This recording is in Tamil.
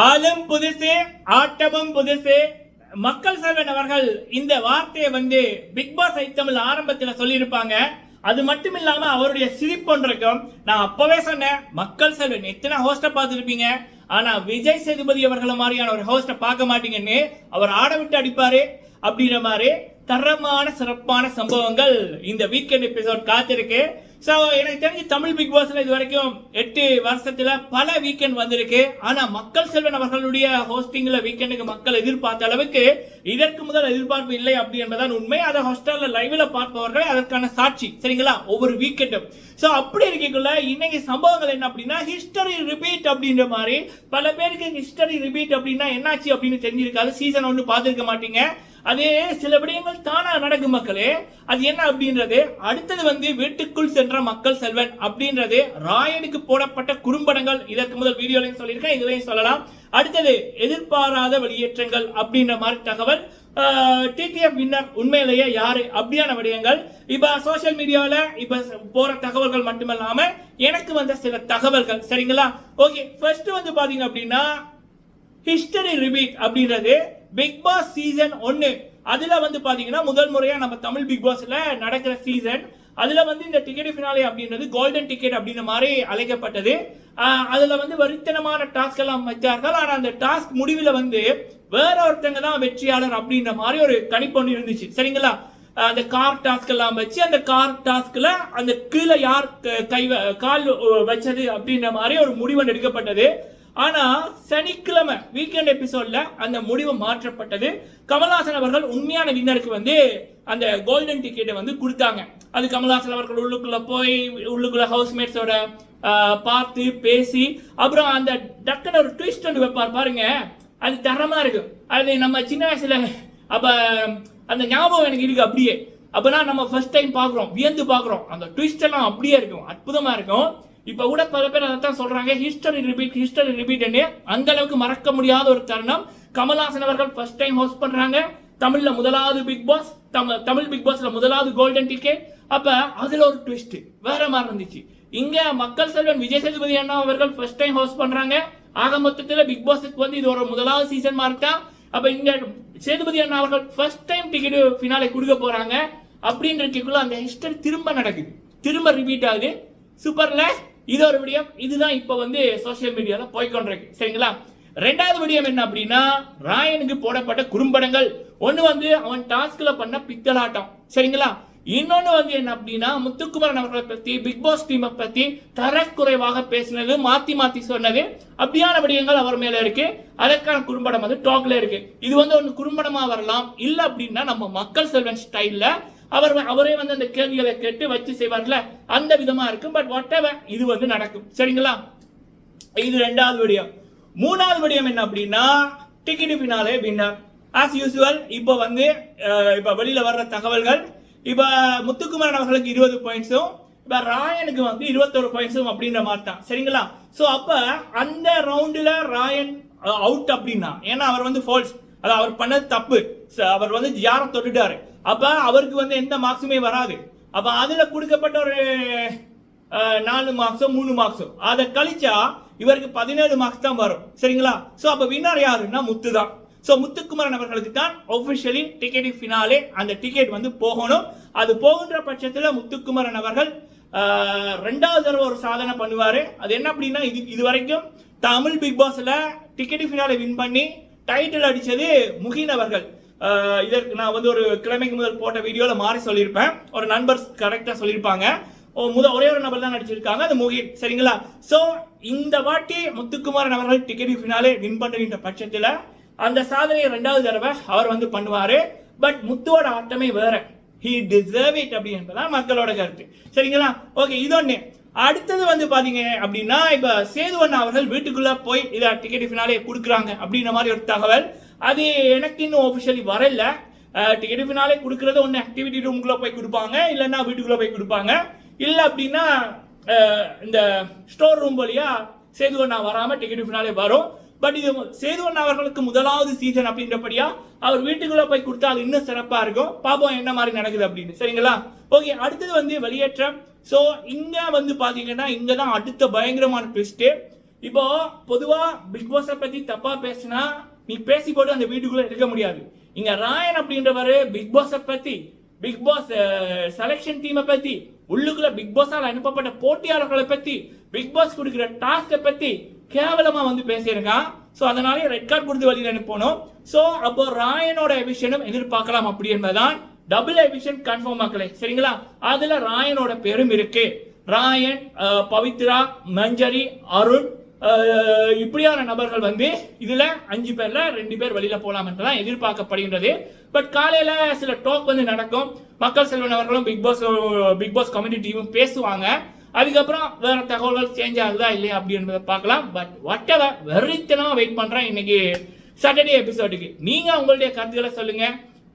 ஆளும் புதுசு ஆட்டமும் புதுசு. மக்கள் செல்வன் அவர்கள் இந்த வார்த்தையை வந்து பிக் பாஸ் ஐ தமிழ் ஆரம்பத்தில் சொல்லியிருப்பாங்க. அது மட்டும் இல்லாம அவருடைய சிரிப்பொன்றிருக்கும் நான் அப்பவே சொன்னேன் மக்கள் செல்வன் எத்தனை ஹோஸ்ட பார்த்துருப்பீங்க? ஆனா விஜய் சேதுபதி அவர்களை மாதிரியான ஒரு ஹோஸ்ட பார்க்க மாட்டீங்கன்னு அவர் ஆட விட்டு அடிப்பாரு. அப்படின்ற மாதிரி தரமான சிறப்பான சம்பவங்கள் இந்த வீக்கெண்ட் எபிசோட் காத்திருக்கு. ஸோ எனக்கு தெரிஞ்சு தமிழ் பிக் பாஸில் இது வரைக்கும் எட்டு வருஷத்தில் பல வீக்கெண்ட் வந்திருக்கு. ஆனால் மக்கள் செல்வன் அவர்களுடைய ஹோஸ்டிங்கில் வீக்கெண்டுக்கு மக்கள் எதிர்பார்த்த அளவுக்கு இதற்கு முதல் எதிர்பார்ப்பு இல்லை அப்படி என்பதான் உண்மை. அதை ஹாஸ்டலில் லைவில் பார்ப்பவர்கள் அதற்கான சாட்சி. சரிங்களா? ஒவ்வொரு வீக்கெண்டும் ஸோ அப்படி இருக்கக்குள்ள இன்னைக்கு சம்பவங்கள் என்ன அப்படின்னா ஹிஸ்டரி ரிப்பீட் அப்படின்ற மாதிரி பல பேருக்கு ஹிஸ்டரி ரிப்பீட் அப்படின்னா என்னாச்சு அப்படின்னு தெரிஞ்சிருக்காது. சீசன் ஒன்று பார்த்துருக்க மாட்டீங்க. அதே சில விடயங்கள் தானா நடக்கும் மக்களே. அது என்ன அப்படின்றது? அடுத்தது வந்து வீட்டுக்குள் சென்ற மக்கள் செல்வன் அப்படின்றது ராயனுக்கு போடப்பட்ட குறும்படங்கள். இதற்கு முதல் வீடியோலையும் சொல்லியிருக்கேன் இதுலையும் சொல்லலாம். அடுத்தது எதிர்பாராத வெளியேற்றங்கள் அப்படின்ற மாதிரி தகவல். டிடிஎஃப் வின்னர் உண்மையிலேயே யாரு? அப்படியான விடயங்கள். இப்ப சோஷியல் மீடியாவில் இப்ப போற தகவல்கள் மட்டுமல்லாம எனக்கு வந்த சில தகவல்கள். சரிங்களா? ஓகே ஃபர்ஸ்ட் வந்து பாத்தீங்க அப்படின்னா ஹிஸ்டரி ரிபீட் அப்படின்றது பிக் பாஸ் சீசன் ஒன்று அதில் வந்து பார்த்தீங்கன்னா முதல் முறையாக நம்ம தமிழ் பிக் பாஸில் நடக்கிற சீசன் அதில் வந்து இந்த டிக்கெட் ஃபினாலே அப்படின்றது கோல்டன் டிக்கெட் அப்படின்ற மாதிரி அழைக்கப்பட்டது. அதில் வந்து வரித்தனமான டாஸ்க் எல்லாம் வச்சார்கள் ஆனால் அந்த டாஸ்க் முடிவில் வந்து வேற ஒருத்தங்க தான் வெற்றியாளர் அப்படின்ற மாதிரி ஒரு கணிப்பு இருந்துச்சு. சரிங்களா? அந்த கார் டாஸ்க் எல்லாம் வச்சு அந்த கார் டாஸ்க்ல அந்த கீழே யார் க- கை கால் வச்சது அப்படின்ற மாதிரி ஒரு முடிவு எடுக்கப்பட்டது. ஆனால் சனிக்கிழமை வீக்கெண்ட் எபிசோட்ல அந்த முடிவு மாற்றப்பட்டது. கமல்ஹாசன் அவர்கள் உண்மையான வின்னருக்கு வந்து அந்த கோல்டன் டிக்கெட்டை வந்து கொடுத்தாங்க. அது கமல்ஹாசன் அவர்கள் உள்ளுக்குள்ளே போய் உள்ளுக்குள்ளே ஹவுஸ்மேட்ஸோட பார்த்து பேசி அப்புறம் அந்த டக்குன்னு ஒரு ட்விஸ்ட் ஒன்று வைப்பார் பாருங்க. அது தரமாக இருக்கும் அது நம்ம சின்ன வயசில் அப்போ அந்த ஞாபகம் எனக்கு இருக்குது அப்படியே. அப்போனா நம்ம ஃபர்ஸ்ட் டைம் பார்க்குறோம் வியந்து பார்க்குறோம். அந்த ட்விஸ்ட் எல்லாம் அப்படியே இருக்கும் அற்புதமாக இருக்கும். இப்போ கூட பல பேர் அதை தான் சொல்கிறாங்க ஹிஸ்டரி ரிப்பீட் ஹிஸ்டரி ரிப்பீட்னு அந்த அளவுக்கு மறக்க முடியாத ஒரு தருணம். கமல்ஹாசன் அவர்கள் ஃபர்ஸ்ட் டைம் ஹோஸ்ட் பண்ணுறாங்க தமிழில் முதலாவது Bigg Boss Tamil Tamil Bigg பாஸில் முதலாவது கோல்டன் டிக்கெட் அப்போ அதில் ஒரு ட்விஸ்ட் வேற மாதிரி இருந்துச்சு. இங்கே மக்கள் செல்வன் விஜய் சேதுபதி அண்ணா அவர்கள் ஃபர்ஸ்ட் டைம் ஹோஸ்ட் பண்ணுறாங்க ஆக மொத்தத்தில் பிக் பாஸுக்கு வந்து இது ஒரு முதலாவது சீசன் மார்க்கா அப்போ இங்கே சேதுபதி அண்ணா அவர்கள் ஃபர்ஸ்ட் டைம் டிக்கெட் ஃபினாலே கொடுக்க போகிறாங்க அப்படின்றதுக்குள்ள அந்த ஹிஸ்டரி திரும்ப நடக்குது. திரும்ப ரிப்பீட் ஆகுது. சூப்பர்ல இது ஒரு விடியம். இதுதான் இப்போ வந்து சோஷியல் மீடியாவில் போய்க்கொண்டிருக்கு. சரிங்களா? ரெண்டாவது விடியம் என்ன அப்படின்னா ராயனுக்கு போடப்பட்ட குறும்படங்கள். ஒன்று வந்து அவன் டாஸ்கில் பண்ண பித்தலாட்டம். சரிங்களா? இன்னொன்று வந்து என்ன அப்படின்னா முத்துக்குமரன் அவர்களை பற்றி பிக் பாஸ் டீமை பற்றி தரக்குறைவாக பேசினது மாற்றி மாற்றி சொன்னது. அப்படியான விடயங்கள் அவர் மேலே இருக்கு. அதற்கான குறும்படம் வந்து டாக்ல இருக்கு. இது வந்து ஒன்று குறும்படமாக வரலாம். இல்லை அப்படின்னா நம்ம மக்கள் செல்வன் ஸ்டைலில் அவர் அவரே வந்து அந்த கேள்விகளை கேட்டு வச்சு செய்வார்ல அந்த விதமா இருக்கும். பட் வாட் இது வந்து நடக்கும். சரிங்களா? இது ரெண்டாவது விடயம். மூணாவது விடயம் என்ன அப்படின்னா டிக்கெட் பின்னாலே வின்னர் ஆஸ் யூஸ்வல் இப்போ வந்து இப்போ வெளியில் வர்ற தகவல்கள் இப்போ முத்துக்குமரன் அவர்களுக்கு இருபது பாயிண்ட்ஸும் இப்போ ராயனுக்கு வந்து இருபத்தொரு பாயிண்ட்ஸும் அப்படின்ற மாதிரி தான். சரிங்களா? ஸோ அப்போ அந்த ரவுண்டில் ராயன் அவுட் அப்படின்னா ஏன்னா அவர் வந்து ஃபால்ஸ் அது அவர் பண்ணது தப்பு. அவர் வந்து யாரை தொட்டுட்டாரு. அப்ப அவருக்கு வந்து எந்த மார்க்ஸுமே வராது. அப்ப அதுல கொடுக்கப்பட்ட ஒரு நாலு மார்க்ஸோ மூணு மார்க்ஸோ அதை கழிச்சா இவருக்கு பதினேழு மார்க்ஸ் தான் வரும். சரிங்களா? ஸோ அப்போ வின்னர் யாருன்னா முத்து தான். ஸோ முத்துக்குமரன் அவர்களுக்கு தான் ஒஃபிஷியலி டிக்கெட் ஃபினாலே அந்த டிக்கெட் வந்து போகணும். அது போகின்ற பட்சத்தில் முத்துக்குமரன் அவர்கள் ரெண்டாவது தடவை ஒரு சாதனை பண்ணுவார். அது என்ன அப்படின்னா இது இது வரைக்கும் தமிழ் பிக் பாஸில் டிக்கெட் ஃபினாலே வின் பண்ணி டைட்டில் அடித்தது முகின் அவர்கள். இதற்கு நான் வந்து ஒரு கிழமைக்கு முதல் போட்ட வீடியோவில் மாறி சொல்லியிருப்பேன். ஒரு நண்பர் கரெக்டாக சொல்லியிருப்பாங்க. ஓ, முத ஒரே ஒரு நபர் தான் நடிச்சிருக்காங்க அது முகின். சரிங்களா? ஸோ இந்த வாட்டி முத்துக்குமாரன் அவர்கள் டிக்கெட் ஃபினாலே வின் பண்ணுகின்ற பட்சத்தில் அந்த சாதனையை ரெண்டாவது தடவை அவர் வந்து பண்ணுவார். பட் முத்துவோட ஆட்டமே வேற. ஹி டிசர்வ் இட் அப்படி என்பதான் மக்களோட கருத்து. சரிங்களா? ஓகே இது ஒண்ணு. அடுத்தது வந்து பாத்தீங்க அப்படின்னா இப்ப சேதுவன் அவர்கள் வீட்டுக்குள்ள போய் இதை டிக்கெட் ஃபினாலே கொடுக்குறாங்க அப்படின்ற மாதிரி ஒரு தகவல். அது எனக்கு இன்னும் ஒஃபிஷியலி வரல. டிக்கெட் ஃபினாலே கொடுக்கறது ஒன்று ஆக்டிவிட்டி ரூம்குள்ள போய் கொடுப்பாங்க இல்லைன்னா வீட்டுக்குள்ள போய் கொடுப்பாங்க. இல்லை அப்படின்னா இந்த ஸ்டோர் ரூம் வழியா சேதுவண்ணா வராம டிக்கெட் ஃபினாலே வரும். பட் இது சேதுவண்ணா அவர்களுக்கு முதலாவது சீசன் அப்படின்றபடியா அவர் வீட்டுக்குள்ள போய் கொடுத்தா அது இன்னும் சிறப்பா இருக்கும். பாப்போம் என்ன மாதிரி நடக்குது அப்படின்னு. சரிங்களா? ஓகே அடுத்தது வந்து வெளியேற்றம். ஸோ இங்கே வந்து பார்த்தீங்கன்னா இங்கே தான் அடுத்த பயங்கரமான ட்விஸ்ட்டு இப்போ பொதுவாக பிக் பாஸை தப்பாக பேசினா நீ பேசி போட்டு அந்த வீட்டுக்குள்ளே இருக்க முடியாது. இங்கே ராயன் அப்படின்றவர் பிக் பாஸை பற்றி பிக் பாஸ் செலெக்ஷன் டீமை பற்றி உள்ளுக்குள்ள பிக் பாஸால் அனுப்பப்பட்ட போட்டியாளர்களை பற்றி பிக் பாஸ் கொடுக்குற டாஸ்கை பற்றி கேவலமாக வந்து பேசியிருக்கான். ஸோ அதனாலே ரெட் கார்டு கொடுத்து வழியில் அனுப்பணும். ஸோ அப்போ ராயனோட விஷயம் எதிர்பார்க்கலாம் அப்படி என்பதுதான். டபுள் எவிஷன் கன்ஃபார்ம் ஆக்கலை சரிங்களா? அதுல ராயனோட பேரும் இருக்கு. ராயன் பவித்ரா மஞ்சரி அருண் இப்படியான நபர்கள் வந்து இதுல அஞ்சு பேர்ல ரெண்டு பேர் வெளியில போலாம் என்றுதான் எதிர்பார்க்கப்படுகின்றது. பட் காலையில சில டோக் வந்து நடக்கும். மக்கள் செல்வன் அவர்களும் big pass big pass committee டீமும் பேசுவாங்க. அதுக்கப்புறம் வேற தகவல்கள் சேஞ்ச் ஆகுதா இல்லையா அப்படின்றத பார்க்கலாம். பட் வாட் எவர் வெறித்தனமா வெயிட் பண்றேன் இன்னைக்கு சாட்டர்டே எபிசோடுக்கு நீங்க உங்களுடைய கருத்துக்களை சொல்லுங்க.